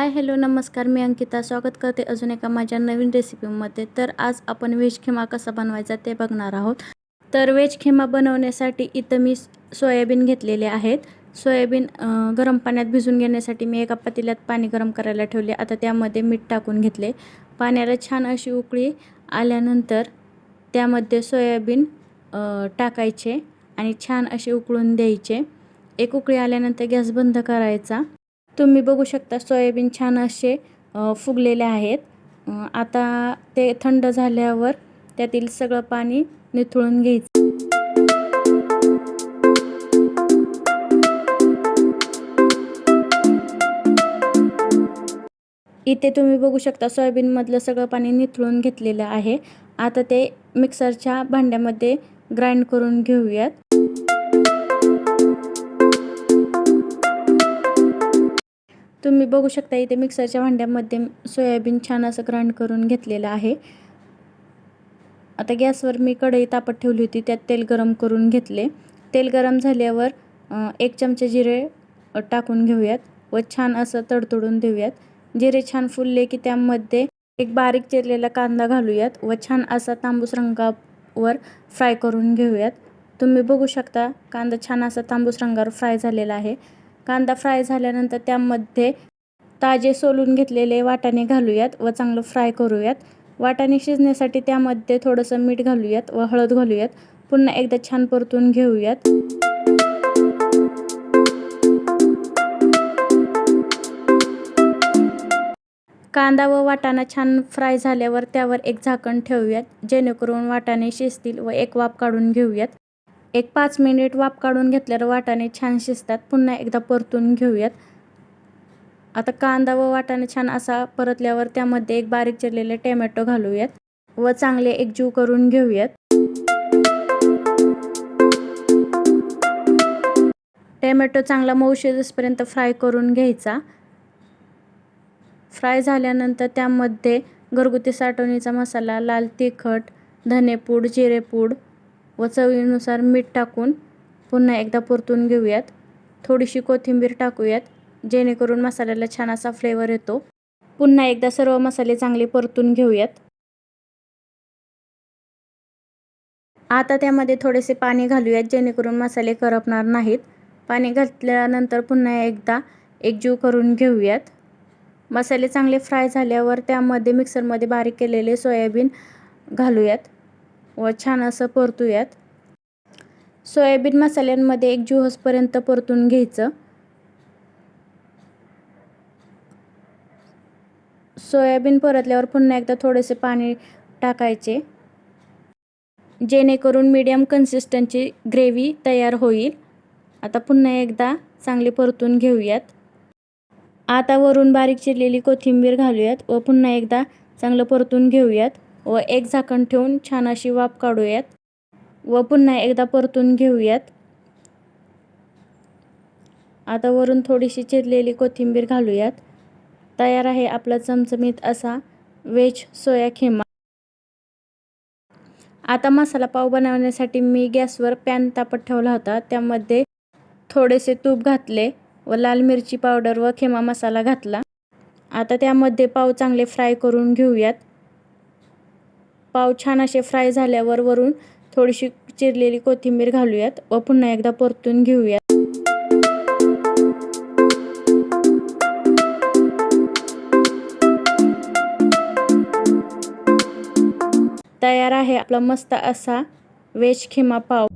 Hi hello नमस्कार. मी अंकिता. स्वागत करते अजून एका माझ्या नवीन रेसिपीमध्ये. तर आज आपण व्हेज खिमा कसा बनवायचा ते बघणार आहोत. तर व्हेज खिमा बनवण्यासाठी इथं मी सोयाबीन घेतलेले आहेत. सोयाबीन गरम पाण्यात भिजून घेण्यासाठी मी एका पातेल्यात पाणी गरम करायला ठेवले. आता त्यामध्ये मीठ टाकून घेतले. पाण्याला छान अशी उकळी आल्यानंतर त्यामध्ये सोयाबीन टाकायचे आणि छान असे उकळून द्यायचे. एक उकळी आल्यानंतर गॅस बंद करायचा. तुम्ही बघू शकता सोयाबीन छान असे फुगलेले आहेत. आता ते थंड झाल्यावर त्यातील सगळं पाणी निथळून घ्यायचं. इथे तुम्ही बघू शकता सोयाबीनमधलं सगळं पाणी निथळून घेतलेलं आहे. आता ते मिक्सरच्या भांड्यामध्ये ग्राइंड करून घेऊयात. तुम्ही बघू शकता इथे मिक्सरच्या भांड्यामध्ये सोयाबीन छान असं ग्राइंड करून घेतलेलं आहे. आता गॅसवर मी कढई तापत ठेवली होती त्यात तेल गरम करून घेतले. तेल गरम झाल्यावर एक चमचे जिरे टाकून घेऊयात व छान असं तडतडून देऊयात. जिरे छान फुलले की त्यामध्ये एक बारीक चिरलेला कांदा घालूयात व छान असा तांबूस रंगावर फ्राय करून घेऊयात. तुम्ही बघू शकता कांदा छान असा तांबूस रंगावर फ्राय झालेला आहे. कांदा फ्राय झाल्यानंतर त्यामध्ये ताजे सोलून घेतलेले वाटाणे घालूयात व चांगलं फ्राय करूयात. वाटाणे शिजण्यासाठी त्यामध्ये थोडंसं मीठ घालूयात व हळद घालूयात. पुन्हा एकदा छान परतून घेऊयात. कांदा व वाटाणा छान फ्राय झाल्यावर त्यावर एक झाकण ठेवूयात. जेणेकरून वाटाणे शिजतील व एक वाफ काढून घेऊयात. एक पाच मिनिट वाफ काढून घेतल्यावर वाटाणे छान शिजतात. पुन्हा एकदा परतून घेऊयात. आता कांदा व वाटाणे छान असा परतल्यावर त्यामध्ये एक बारीक चिरलेले टोमॅटो घालूयात व चांगले एकजीव करून घेऊयात. टोमॅटो चांगला मऊ शिजेपर्यंत फ्राय करून घ्यायचा. फ्राय झाल्यानंतर त्यामध्ये घरगुती साठवणीचा मसाला लाल तिखट धनेपूड जिरेपूड व चवीनुसार मीठ टाकून पुन्हा एकदा परतून घेऊयात. थोडीशी कोथिंबीर टाकूयात जेणेकरून मसाल्याला छान असा फ्लेवर येतो. पुन्हा एकदा सर्व मसाले चांगले परतून घेऊयात. आता त्यामध्ये थोडेसे पाणी घालूयात जेणेकरून मसाले करपणार नाहीत. पाणी घातल्यानंतर पुन्हा एकदा एकजीव करून घेऊयात. मसाले चांगले फ्राय झाल्यावर त्यामध्ये मिक्सरमध्ये बारीक केलेले सोयाबीन घालूयात. व छान असं परतूयात. सोयाबीन मसाल्यांमध्ये एक जुहसपर्यंत परतून घ्यायचं. सोयाबीन परतल्यावर पुन्हा एकदा थोडेसे पाणी टाकायचे. जेणेकरून मीडियम कन्सिस्टन्सी ग्रेव्ही तयार होईल. आता पुन्हा एकदा चांगली परतून घेऊयात. आता वरून बारीक चिरलेली कोथिंबीर घालूयात व पुन्हा एकदा चांगलं परतून घेऊयात. व एक झाकण ठेवून छान अशी वाफ काढूयात व पुन्हा एकदा परतून घेऊयात. आता वरून थोडीशी चिरलेली कोथिंबीर घालूयात. तयार आहे आपला चमचमीत असा वेज सोया खिमा. आता मसाला पाव बनवण्यासाठी मी गॅसवर पॅन तापत ठेवला होता. त्यामध्ये थोडेसे तूप घातले व लाल मिरची पावडर व खिमा मसाला घातला. आता त्यामध्ये पाव चांगले फ्राय करून घेऊयात. पाव छान असे फ्राय झाल्यावर वरून थोडीशी चिरलेली कोथिंबीर घालूयात व पुन्हा एकदा परतून घेऊयात. तयार आहे आपला मस्त असा वेज खिमा पाव.